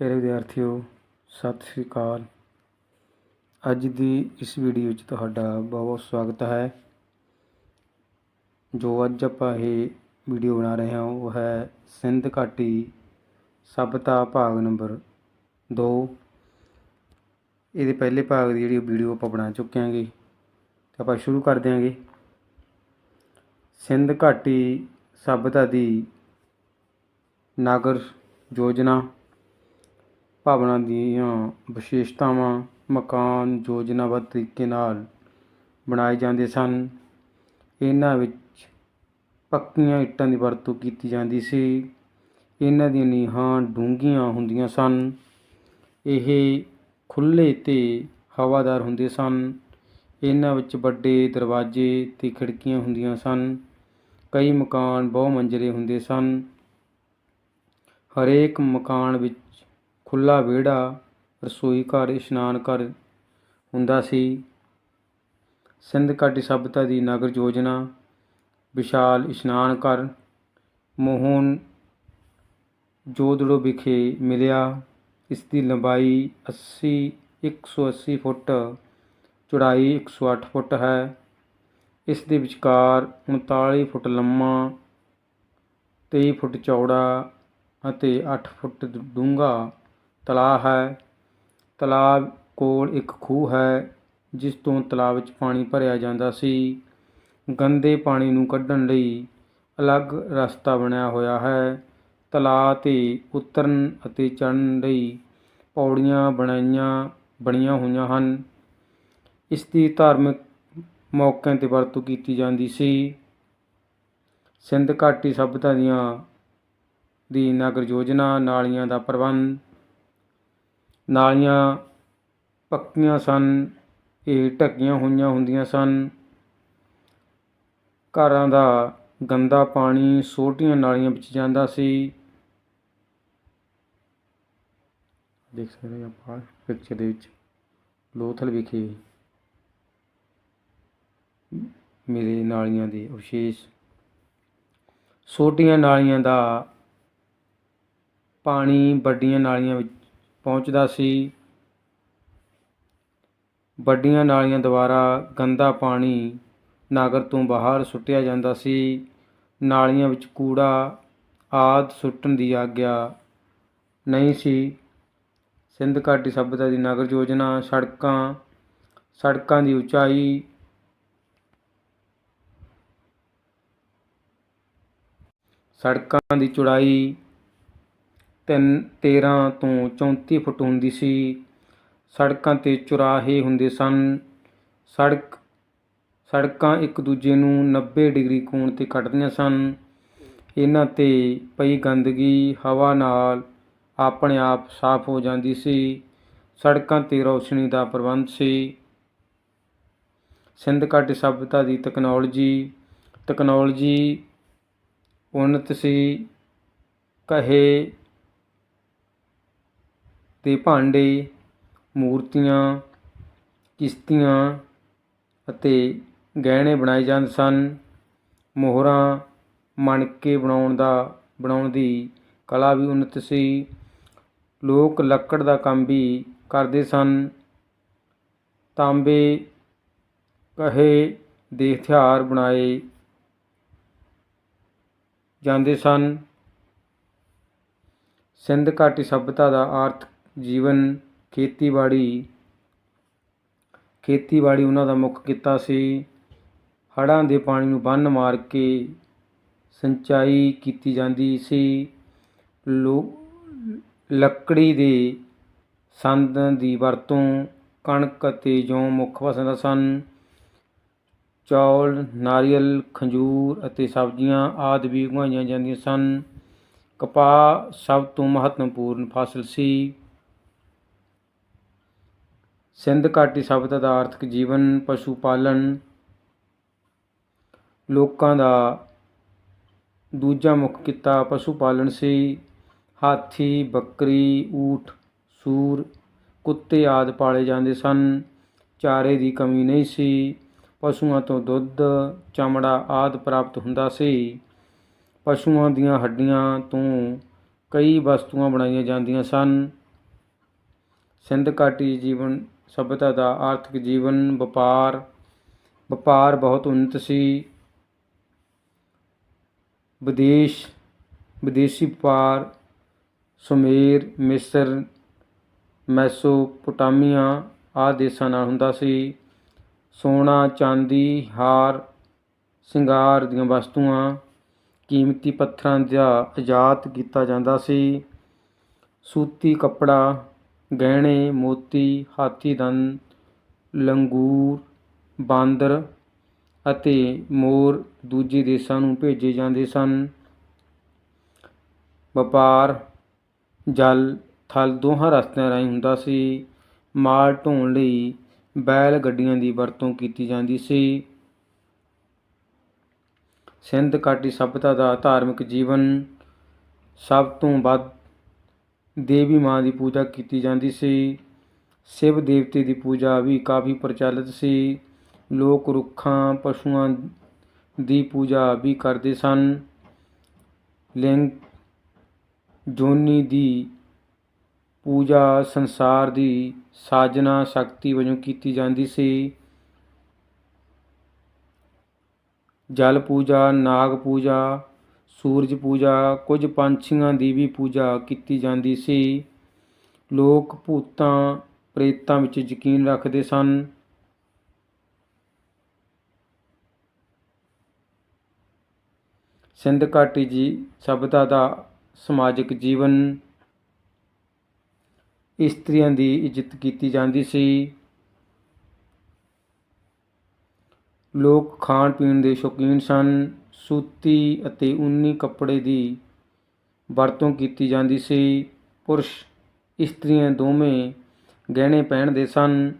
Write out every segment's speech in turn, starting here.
ਪਿਆਰੇ ਵਿਦਿਆਰਥੀਓ, ਸਤਿ ਸ੍ਰੀ ਅਕਾਲ। ਅੱਜ ਦੀ ਇਸ ਵੀਡੀਓ ਵਿੱਚ ਤੁਹਾਡਾ ਬਹੁਤ ਬਹੁਤ ਸਵਾਗਤ ਹੈ। ਜੋ ਅੱਜ ਆਪਾਂ ਇਹ ਵੀਡੀਓ ਬਣਾ ਰਹੇ ਹਾਂ, ਉਹ ਹੈ ਸਿੰਧ ਘਾਟੀ ਸਭਤਾ ਭਾਗ ਨੰਬਰ 2 ਇਹਦੇ ਪਹਿਲੇ ਭਾਗ ਦੀ ਜਿਹੜੀ ਵੀਡੀਓ ਆਪਾਂ ਬਣਾ ਚੁੱਕੇ ਹਾਂਗੇ, ਤੇ ਆਪਾਂ ਸ਼ੁਰੂ ਕਰ ਦਿਆਂਗੇ ਸਿੰਧ ਘਾਟੀ ਸਭਤਾ ਦੀ ਨਾਗਰ ਯੋਜਨਾ ਭਾਵਨਾ ਦੀਆਂ ਵਿਸ਼ੇਸ਼ਤਾਵਾਂ, ਮਕਾਨ, ਯੋਜਨਾਬੱਧ ਤਰੀਕੇ ਨਾਲ ਬਣਾਏ ਜਾਂਦੇ ਸਨ। ਇਹਨਾਂ ਵਿੱਚ ਪੱਕੀਆਂ ਇੱਟਾਂ ਦੀ ਵਰਤੋਂ ਕੀਤੀ ਜਾਂਦੀ ਸੀ। ਇਹਨਾਂ ਦੀਆਂ ਨੀਹਾਂ ਡੂੰਘੀਆਂ ਹੁੰਦੀਆਂ ਸਨ। ਇਹ ਖੁੱਲ੍ਹੇ ਤੇ ਹਵਾਦਾਰ ਹੁੰਦੇ ਸਨ। ਇਹਨਾਂ ਵਿੱਚ ਵੱਡੇ ਦਰਵਾਜ਼ੇ ਤੇ ਖਿੜਕੀਆਂ ਹੁੰਦੀਆਂ ਸਨ। ਕਈ ਮਕਾਨ ਬਹੁ ਮੰਜ਼ਲੇ ਹੁੰਦੇ ਸਨ। ਹਰੇਕ ਮਕਾਨ ਵਿੱਚ ਖੁੱਲ੍ਹਾ ਵਿਹੜਾ, ਰਸੋਈ ਘਰ, ਇਸ਼ਨਾਨ ਘਰ ਹੁੰਦਾ ਸੀ। ਸਿੰਧ ਘਾਟੀ ਸਭਿਅਤਾ ਦੀ ਨਗਰ ਯੋਜਨਾ, ਵਿਸ਼ਾਲ ਇਸ਼ਨਾਨ ਘਰ, ਮੋਹਨ ਜੋਦੜੋ ਵਿਖੇ ਮਿਲਿਆ। ਇਸ ਦੀ ਲੰਬਾਈ 80 180 ਫੁੱਟ, ਚੌੜਾਈ 108 ਫੁੱਟ ਹੈ। ਇਸ ਦੇ ਵਿਚਕਾਰ 39 ਫੁੱਟ ਲੰਮਾ 23 ਫੁੱਟ ਚੌੜਾ ਅਤੇ 8 ਫੁੱਟ ਡੂੰਘਾ ਤਲਾਅ ਹੈ। ਤਲਾਅ ਕੋਲ ਇੱਕ ਖੂਹ ਹੈ, ਜਿਸ ਤੋਂ ਤਲਾਅ ਵਿੱਚ ਪਾਣੀ ਭਰਿਆ ਜਾਂਦਾ ਸੀ। ਗੰਦੇ ਪਾਣੀ ਨੂੰ ਕੱਢਣ ਲਈ ਅਲੱਗ ਰਸਤਾ ਬਣਿਆ ਹੋਇਆ ਹੈ। ਤਲਾਅ 'ਤੇ ਉਤਰਨ ਅਤੇ ਚੜ੍ਹਨ ਲਈ ਪੌੜੀਆਂ ਬਣਾਈਆਂ, ਬਣੀਆਂ ਹੋਈਆਂ ਹਨ। ਇਸ ਦੀ ਧਾਰਮਿਕ ਮੌਕਿਆਂ 'ਤੇ ਵਰਤੋਂ ਕੀਤੀ ਜਾਂਦੀ ਸੀ। ਸਿੰਧ ਘਾਟੀ ਸਭਿਅਤਾ ਦੀਆਂ ਦੀ ਨਗਰ ਯੋਜਨਾ ਨਾਲੀਆਂ ਦਾ ਪ੍ਰਬੰਧ ਨਾਲੀਆਂ ਪੱਕੀਆਂ ਸਨ, ਇਹ ਢੱਕੀਆਂ ਹੋਈਆਂ ਹੁੰਦੀਆਂ ਸਨ। ਘਰਾਂ ਦਾ ਗੰਦਾ ਪਾਣੀ ਛੋਟੀਆਂ ਨਾਲੀਆਂ ਵਿੱਚ ਜਾਂਦਾ ਸੀ। ਦੇਖ ਸਕਦੇ ਆਪਾਂ ਪਿਕਚਰ ਦੇ ਵਿੱਚ, ਲੋਥਲ ਵਿਖੇ ਮੇਰੇ ਨਾਲੀਆਂ ਦੇ ਅਵਸ਼ੇਸ਼। ਛੋਟੀਆਂ ਨਾਲੀਆਂ ਦਾ ਪਾਣੀ ਵੱਡੀਆਂ ਨਾਲੀਆਂ ਵਿੱਚ ਪਹੁੰਚਦਾ ਸੀ। ਵੱਡੀਆਂ ਨਾਲੀਆਂ ਦੁਆਰਾ ਗੰਦਾ ਪਾਣੀ ਨਗਰ ਤੋਂ ਬਾਹਰ ਸੁੱਟਿਆ ਜਾਂਦਾ ਸੀ। ਨਾਲੀਆਂ ਵਿੱਚ ਕੂੜਾ ਆਦ ਸੁੱਟਣ ਦੀ ਆਗਿਆ ਨਹੀਂ ਸੀ। ਸਿੰਧ ਘਾਟੀ ਸਭਿਅਤਾ ਦੀ ਨਗਰ ਯੋਜਨਾ ਸੜਕਾਂ ਸੜਕਾਂ ਦੀ ਉਚਾਈ ਸੜਕਾਂ ਦੀ ਚੌੜਾਈ ਤਿੰਨ 13 ਤੋਂ 34 ਫੁੱਟ ਹੁੰਦੀ ਸੀ। ਸੜਕਾਂ ਤੇ ਚੁਰਾਹੇ ਹੁੰਦੇ ਸਨ। ਸੜਕ, ਸੜਕਾਂ ਇੱਕ ਦੂਜੇ ਨੂੰ 90 ਡਿਗਰੀ ਕੋਣ ਤੇ ਕੱਟਦੀਆਂ ਸਨ। ਇਹਨਾਂ ਤੇ ਪਈ ਗੰਦਗੀ ਹਵਾ ਨਾਲ ਆਪਣੇ ਆਪ ਸਾਫ਼ ਹੋ ਜਾਂਦੀ ਸੀ। ਸੜਕਾਂ ਤੇ ਰੌਸ਼ਨੀ ਦਾ ਪ੍ਰਬੰਧ ਸੀ। ਸਿੰਧ ਘਾਟੀ ਸਭਿਅਤਾ ਦੀ ਤਕਨਾਲੋਜੀ ਤਕਨਾਲੋਜੀ ਉન્નਤ ਸੀ। ਕਹੇ ਅਤੇ ਭਾਂਡੇ, ਮੂਰਤੀਆਂ, ਕਿਸ਼ਤੀਆਂ ਅਤੇ ਗਹਿਣੇ ਬਣਾਏ ਜਾਂਦੇ ਸਨ। ਮੋਹਰਾਂ ਮਣਕੇ ਬਣਾਉਣ ਦਾ, ਬਣਾਉਣ ਦੀ ਕਲਾ ਵੀ ਉੱਨਤ ਸੀ। ਲੋਕ ਲੱਕੜ ਦਾ ਕੰਮ ਵੀ ਕਰਦੇ ਸਨ। ਤਾਂਬੇ, ਕਹੇ ਦੇ ਹਥਿਆਰ ਬਣਾਏ ਜਾਂਦੇ ਸਨ। ਸਿੰਧ ਘਾਟੀ ਸਭਿਅਤਾ ਦਾ ਆਰਥਿਕ ਜੀਵਨ, ਖੇਤੀਬਾੜੀ ਖੇਤੀਬਾੜੀ ਉਹਨਾਂ ਦਾ ਮੁੱਖ ਕਿੱਤਾ ਸੀ। ਹੜ੍ਹਾਂ ਦੇ ਪਾਣੀ ਨੂੰ ਬੰਨ ਮਾਰ ਕੇ ਸਿੰਚਾਈ ਕੀਤੀ ਜਾਂਦੀ ਸੀ। ਲੋ, ਲੱਕੜੀ ਦੇ ਸੰਦ ਦੀ ਵਰਤੋਂ ਕਣਕ ਅਤੇ ਜੌਂ ਮੁੱਖ ਫਸਲਾਂ ਸਨ। ਚੌਲ, ਨਾਰੀਅਲ, ਖੰਜੂਰ ਅਤੇ ਸਬਜ਼ੀਆਂ ਆਦਿ ਵੀ ਉਗਾਈਆਂ ਜਾਂਦੀਆਂ ਸਨ। ਕਪਾਹ ਸਭ ਤੋਂ ਮਹੱਤਵਪੂਰਨ ਫਸਲ ਸੀ। ਸਿੰਧ ਘਾਟੀ ਸਭਿਅਤਾ ਦਾ ਆਰਥਿਕ ਜੀਵਨ, ਪਸ਼ੂ ਪਾਲਣ ਲੋਕਾਂ ਦਾ ਦੂਜਾ ਮੁੱਖ ਕਿੱਤਾ ਪਸ਼ੂ ਪਾਲਣ ਸੀ। ਹਾਥੀ, ਬੱਕਰੀ, ਊਠ, ਸੂਰ, ਕੁੱਤੇ ਆਦਿ ਪਾਲੇ ਜਾਂਦੇ ਸਨ। ਚਾਰੇ ਦੀ ਕਮੀ ਨਹੀਂ ਸੀ। ਪਸ਼ੂਆਂ ਤੋਂ ਦੁੱਧ, ਚਮੜਾ ਆਦਿ ਪ੍ਰਾਪਤ ਹੁੰਦਾ ਸੀ। ਪਸ਼ੂਆਂ ਦੀਆਂ ਹੱਡੀਆਂ ਤੋਂ ਕਈ ਵਸਤੂਆਂ ਬਣਾਈਆਂ ਜਾਂਦੀਆਂ ਸਨ। ਸਿੰਧ ਘਾਟੀ ਜੀਵਨ ਸਭਿਅਤਾ ਦਾ ਆਰਥਿਕ ਜੀਵਨ, ਵਪਾਰ ਵਪਾਰ ਬਹੁਤ ਉન્નਤ ਸੀ। ਵਿਦੇਸ਼, ਵਿਦੇਸ਼ੀ ਵਪਾਰ, ਸੁਮੇਰ, ਮਿਸਰ, ਮੈਸੋਪੋਟਾਮੀਆ ਆਦਿ ਦੇਸ਼ਾਂ ਨਾਲ ਹੁੰਦਾ ਸੀ। ਸੋਨਾ, ਚਾਂਦੀ, ਹਾਰ, ਸ਼ਿੰਗਾਰ ਦੀਆਂ ਵਸਤੂਆਂ, ਕੀਮਤੀ ਪੱਥਰਾਂ ਦਾ ਆਯਾਤ ਕੀਤਾ ਜਾਂਦਾ ਸੀ। ਸੂਤੀ ਕੱਪੜਾ ਗਹਿਣੇ, ਮੋਤੀ, ਹਾਥੀ ਦੰਦ ਲੰਗੂਰ, ਬਾਂਦਰ ਅਤੇ ਮੋਰ ਦੂਜੇ ਦੇਸ਼ਾਂ ਨੂੰ ਭੇਜੇ ਜਾਂਦੇ ਸਨ। ਵਪਾਰ, ਜਲ, ਥਲ ਦੋਹਾਂ ਰਸਤਿਆਂ ਰਾਹੀਂ ਹੁੰਦਾ ਸੀ। ਮਾਲ ਢੋਣ ਲਈ ਬੈਲ ਗੱਡੀਆਂ ਦੀ ਵਰਤੋਂ ਕੀਤੀ ਜਾਂਦੀ ਸੀ। ਸਿੰਧ ਘਾਟੀ ਸਭਿਅਤਾ ਦਾ ਧਾਰਮਿਕ ਜੀਵਨ ਸਭ ਤੋਂ ਵੱਧ ਦੇਵੀ ਮਾਂ ਦੀ ਪੂਜਾ ਕੀਤੀ ਜਾਂਦੀ ਸੀ। ਸ਼ਿਵ ਦੇਵਤੇ ਦੀ ਪੂਜਾ ਵੀ ਕਾਫੀ ਪ੍ਰਚਲਿਤ ਸੀ। ਲੋਕ ਰੁੱਖਾਂ, ਪਸ਼ੂਆਂ ਦੀ ਪੂਜਾ ਵੀ ਕਰਦੇ ਸਨ। ਲਿੰਗ ਜੋਨੀ ਦੀ ਪੂਜਾ ਸੰਸਾਰ ਦੀ ਸਾਜਨਾ ਸ਼ਕਤੀ ਵਜੋਂ ਕੀਤੀ ਜਾਂਦੀ ਸੀ। ਜਲ ਪੂਜਾ, ਨਾਗ ਪੂਜਾ ਸੂਰਜ ਪੂਜਾ, ਕੁਝ ਪੰਛੀਆਂ ਦੀ ਵੀ ਪੂਜਾ ਕੀਤੀ ਜਾਂਦੀ ਸੀ। ਲੋਕ ਭੂਤਾਂ, ਪ੍ਰੇਤਾਂ ਵਿੱਚ ਯਕੀਨ ਰੱਖਦੇ ਸਨ। ਸਿੰਧ ਘਾਟੀ ਜੀ ਸਭਿਅਤਾ ਦਾ ਸਮਾਜਿਕ ਜੀਵਨ ਇਸਤਰੀਆਂ ਦੀ ਇੱਜ਼ਤ ਕੀਤੀ ਜਾਂਦੀ ਸੀ। ਲੋਕ ਖਾਣ ਪੀਣ ਦੇ ਸ਼ੌਕੀਨ ਸਨ। ਸੂਤੀ ਅਤੇ ਉੱਨੀ ਕੱਪੜੇ ਦੀ ਵਰਤੋਂ ਕੀਤੀ ਜਾਂਦੀ ਸੀ। ਪੁਰਸ਼ ਇਸਤਰੀਆਂ ਦੋਵੇਂ ਗਹਿਣੇ ਪਹਿਨਦੇ ਸਨ।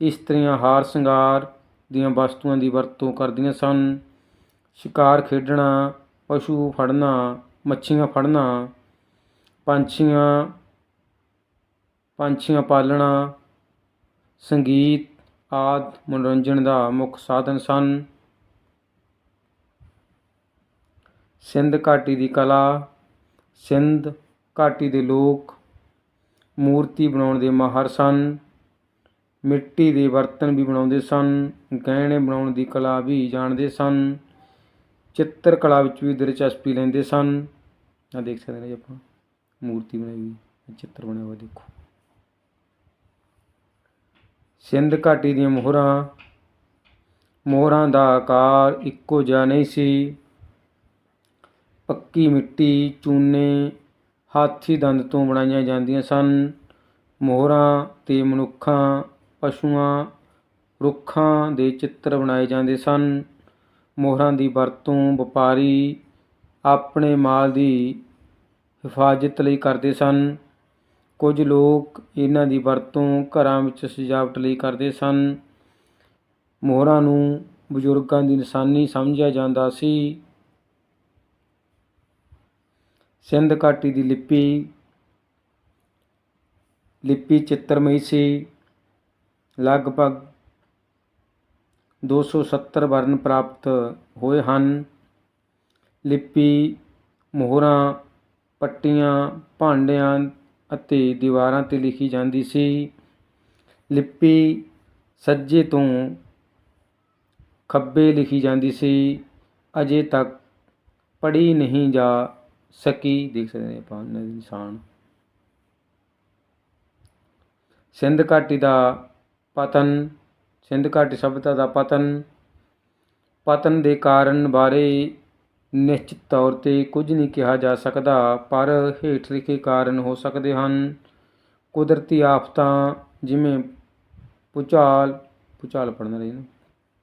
ਇਸਤਰੀਆਂ ਹਾਰ ਸ਼ਿੰਗਾਰ ਦੀਆਂ ਵਸਤੂਆਂ ਦੀ ਵਰਤੋਂ ਕਰਦੀਆਂ ਸਨ। ਸ਼ਿਕਾਰ ਖੇਡਣਾ, ਪਸ਼ੂ ਫੜਨਾ, ਮੱਛੀਆਂ ਫੜਨਾ, ਪੰਛੀਆਂ ਪੰਛੀਆਂ ਪਾਲਣਾ, ਸੰਗੀਤ ਆਦਿ ਮਨੋਰੰਜਨ ਦਾ ਮੁੱਖ ਸਾਧਨ ਸਨ। ਸਿੰਧ ਘਾਟੀ ਦੀ ਕਲਾ, ਸਿੰਧ ਘਾਟੀ ਦੇ ਲੋਕ, ਮੂਰਤੀ ਬਣਾਉਣ ਦੇ ਮਾਹਰ ਸਨ, ਮਿੱਟੀ ਦੇ ਬਰਤਨ ਵੀ ਬਣਾਉਂਦੇ ਸਨ, ਗਹਿਣੇ ਬਣਾਉਣ ਦੀ ਕਲਾ ਵੀ ਜਾਣਦੇ ਸਨ ਚਿੱਤਰ ਕਲਾ ਵਿੱਚ ਵੀ ਦਿਲਚਸਪੀ ਲੈਂਦੇ ਸਨ। ਆ ਦੇਖ ਸਕਦੇ ਨੇ ਜੀ ਆਪਾਂ, ਮੂਰਤੀ ਬਣਾਈ ਹੋਈ, ਚਿੱਤਰ ਬਣਿਆ ਹੋਇਆ ਦੇਖੋ। ਸਿੰਧ ਘਾਟੀ ਦੀਆਂ ਮੋਹਰਾਂ ਮੋਹਰਾਂ ਦਾ ਆਕਾਰ ਇੱਕੋ ਜਿਹਾ ਨਹੀਂ ਸੀ। ਪੱਕੀ ਮਿੱਟੀ, ਚੂਨੇ, ਹਾਥੀ ਦੰਦ ਤੋਂ ਬਣਾਈਆਂ ਜਾਂਦੀਆਂ ਸਨ। ਮੋਹਰਾਂ ਤੇ ਮਨੁੱਖਾਂ, ਪਸ਼ੂਆਂ, ਰੁੱਖਾਂ ਦੇ ਚਿੱਤਰ ਬਣਾਏ ਜਾਂਦੇ ਸਨ। ਮੋਹਰਾਂ ਦੀ ਵਰਤੋਂ ਵਪਾਰੀ ਆਪਣੇ ਮਾਲ ਦੀ ਹਿਫਾਜ਼ਤ ਲਈ ਕਰਦੇ ਸਨ। ਕੁਝ ਲੋਕ ਇਹਨਾਂ ਦੀ ਵਰਤੋਂ ਘਰਾਂ ਵਿੱਚ ਸਜਾਵਟ ਲਈ ਕਰਦੇ ਸਨ। ਮੋਹਰਾਂ ਨੂੰ ਬਜ਼ੁਰਗਾਂ ਦੀ ਨਿਸ਼ਾਨੀ ਸਮਝਿਆ ਜਾਂਦਾ ਸੀ। ਸਿੰਧ ਘਾਟੀ ਦੀ ਲਿਪੀ ਲਿਪੀ ਚਿੱਤਰਮਈ ਸੀ। ਲਗਭਗ 270 ਵਰਨ ਪ੍ਰਾਪਤ ਹੋਏ ਹਨ। ਲਿਪੀ ਮੋਹਰਾਂ, ਪੱਟੀਆਂ, ਭਾਂਡਿਆਂ ਅਤੇ ਦੀਵਾਰਾਂ ਤੇ ਲਿਖੀ ਜਾਂਦੀ ਸੀ। ਲਿਪੀ ਸੱਜੇ ਤੋਂ ਖੱਬੇ ਲਿਖੀ ਜਾਂਦੀ ਸੀ। ਅਜੇ ਤੱਕ ਪੜ੍ਹੀ ਨਹੀਂ ਜਾ ਸਕੀ ਦੇਖ ਸਕਦੇ ਹਾਂ ਆਪਾਂ ਇਹਨਾਂ ਦੇ ਨਿਸ਼ਾਨ। ਸਿੰਧ ਘਾਟੀ ਦਾ ਪਤਨ, ਸਿੰਧ ਘਾਟੀ ਸਭਿਅਤਾ ਦਾ ਪਤਨ ਪਤਨ ਦੇ ਕਾਰਨ ਬਾਰੇ ਨਿਸ਼ਚਿਤ ਤੌਰ ਤੇ ਕੁਝ ਨਹੀਂ ਕਿਹਾ ਜਾ ਸਕਦਾ, ਪਰ ਹੇਠ ਲਿਖੇ ਕਾਰਨ ਹੋ ਸਕਦੇ ਹਨ। ਕੁਦਰਤੀ ਆਫਤਾਂ ਜਿਵੇਂ ਭੂਚਾਲ ਭੂਚਾਲ ਪੜਨਾ ਰਹੀ ਨਾ?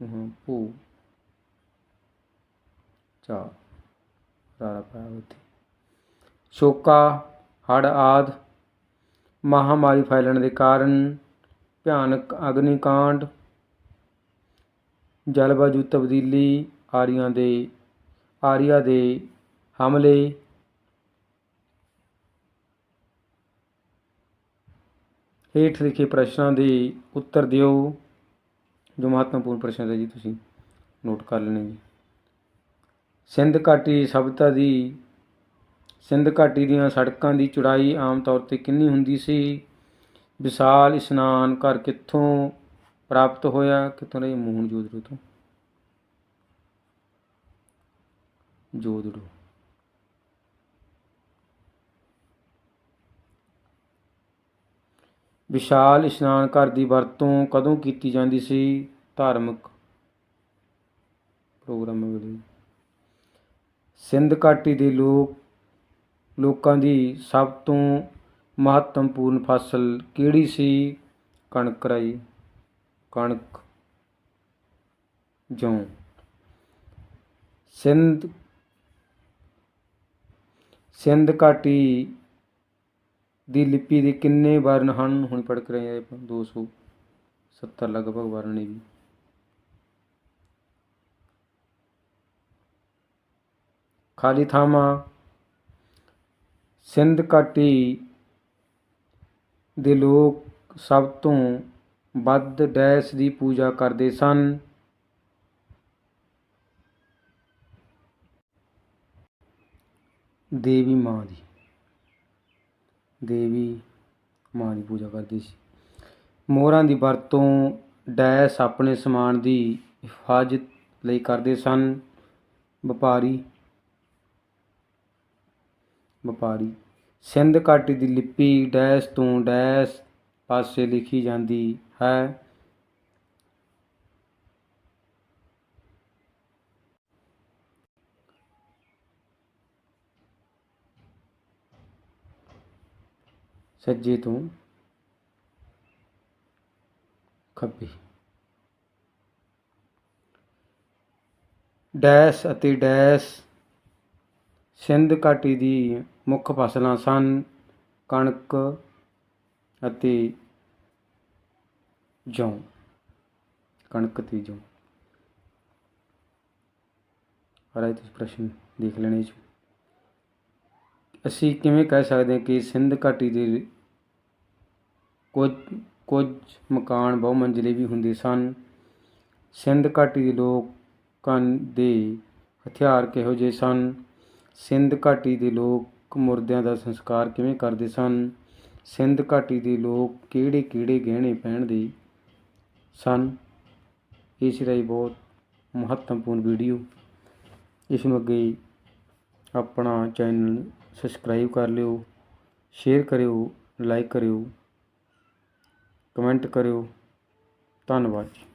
ਹਾਂ, ਭੂ ਚਾ ਰਾਰਾ ਪਾਇਆ ਉੱਥੇ। ਸ਼ੋਕਾ, ਹੜ੍ਹ ਆਦਿ, ਮਹਾਂਮਾਰੀ ਫੈਲਣ ਦੇ ਕਾਰਨ ਭਿਆਨਕ ਅਗਨੀਕਾਂਡ, ਜਲਵਾਯੂ ਤਬਦੀਲੀ ਆਰੀਆਂ ਦੇ, ਆਰੀਆ ਦੇ ਹਮਲੇ, ਹੇਠ ਲਿਖੇ ਪ੍ਰਸ਼ਨਾਂ ਦੇ ਉੱਤਰ ਦਿਓ। ਜੋ ਮਹੱਤਵਪੂਰਨ ਪ੍ਰਸ਼ਨ ਹੈ ਜੀ, ਤੁਸੀਂ ਨੋਟ ਕਰ ਲੈਣੇ ਜੀ। ਸਿੰਧ ਘਾਟੀ ਸਭਿਅਤਾ ਦੀ ਸਿੰਧ ਘਾਟੀ ਦੀਆਂ ਸੜਕਾਂ ਦੀ ਚੌੜਾਈ ਆਮ ਤੌਰ ਤੇ ਕਿੰਨੀ ਹੁੰਦੀ ਸੀ? ਵਿਸ਼ਾਲ ਇਸ਼ਨਾਨ ਘਰ ਕਿੱਥੋਂ ਪ੍ਰਾਪਤ ਹੋਇਆ? ਕਿੱਥੋਂ ਰਹੀ ਮੋਹਨ ਜੋਦੜੋ ਤੋਂ? ਜੋਦੜੋ। ਵਿਸ਼ਾਲ ਇਸ਼ਨਾਨ ਘਰ ਦੀ ਵਰਤੋਂ ਕਦੋਂ ਕੀਤੀ ਜਾਂਦੀ ਸੀ? ਧਾਰਮਿਕ ਪ੍ਰੋਗਰਾਮਾਂ ਵੇਲੇ। ਸਿੰਧ ਘਾਟੀ ਦੇ ਲੋਕ ਲੋਕਾਂ ਦੀ ਸਭ ਤੋਂ ਮਹੱਤਵਪੂਰਨ ਫਸਲ ਕਿਹੜੀ ਸੀ? ਕਣਕ ਰਾਈ ਕਣਕ। ਜੌਂ। ਸਿੰਧ। ਸਿੰਧ ਘਾਟੀ ਦੀ ਲਿਪੀ ਦੇ ਕਿੰਨੇ ਵਰਨ ਹਨ? ਹੁਣ ਪੜ੍ਹ ਕੇ ਰਹੇ ਆਪਾਂ। 270 ਲਗਭਗ ਵਰਨ ਨੇ ਵੀ। ਖਾਲੀ ਥਾਵਾਂ ਸਿੰਧ ਘਾਟੀ ਦੇ ਲੋਕ ਸਭ ਤੋਂ ਵੱਧ ਡੈਸ਼ ਦੀ ਪੂਜਾ ਕਰਦੇ ਸਨ। ਦੇਵੀ ਮਾਂ ਦੀ, ਦੇਵੀ ਮਾਂ ਦੀ ਪੂਜਾ ਕਰਦੇ ਸੀ। ਮੋਹਰਾਂ ਦੀ ਵਰਤੋਂ ਡੈਸ਼ ਆਪਣੇ ਸਮਾਨ ਦੀ ਹਿਫਾਜ਼ਤ ਲਈ ਕਰਦੇ ਸਨ। ਵਪਾਰੀ ਵਪਾਰੀ। ਸਿੰਧ ਘਾਟੀ ਦੀ ਲਿਪੀ ਡੈਸ਼ ਤੋਂ ਡੈਸ਼ ਪਾਸੇ ਲਿਖੀ ਜਾਂਦੀ ਹੈ। ਸੱਜੇ ਤੋਂ ਖੱਬੇ। ਡੈਸ਼ ਅਤੇ ਡੈਸ਼ ਸਿੰਧ ਘਾਟੀ ਦੀ ਮੁੱਖ ਫਸਲਾਂ ਸਨ, ਕਣਕ ਅਤੇ ਜੌਂ, ਕਣਕ ਤੇ ਜੌਂ। ਹਰਾਈ ਤੁਸੀਂ ਪ੍ਰਸ਼ਨ ਦੇਖ ਲੈਣੇ ਜੀ। ਅਸੀਂ ਕਿਵੇਂ ਕਹਿ ਸਕਦੇ ਹਾਂ ਕਿ ਸਿੰਧ ਘਾਟੀ ਦੇ ਕੁਝ ਕੁਝ ਮਕਾਨ ਬਹੁ ਮੰਜ਼ਲੇ ਵੀ ਹੁੰਦੇ ਸਨ। ਸਿੰਧ ਘਾਟੀ ਦੇ ਲੋਕਾਂ ਦੇ ਹਥਿਆਰ ਕਿਹੋ ਜਿਹੇ ਸਨ? ਸਿੰਧ ਘਾਟੀ ਦੇ ਲੋਕ ਮੁਰਦਿਆਂ ਦਾ ਸੰਸਕਾਰ ਕਿਵੇਂ ਕਰਦੇ ਸਨ? ਸਿੰਧ ਘਾਟੀ ਦੇ ਲੋਕ ਕਿਹੜੇ ਕਿਹੜੇ ਗਹਿਣੇ ਪਹਿਨਦੇ ਸਨ? ਇਹ ਸੀ ਬਹੁਤ ਮਹੱਤਵਪੂਰਨ ਵੀਡੀਓ। ਇਸ ਨੂੰ ਅੱਗੇ ਆਪਣਾ ਚੈਨਲ ਸਬਸਕ੍ਰਾਈਬ ਕਰ ਲਿਓ, ਸ਼ੇਅਰ ਕਰਿਓ, ਲਾਈਕ ਕਰਿਓ, ਕਮੈਂਟ ਕਰਿਓ। ਧੰਨਵਾਦ ਜੀ।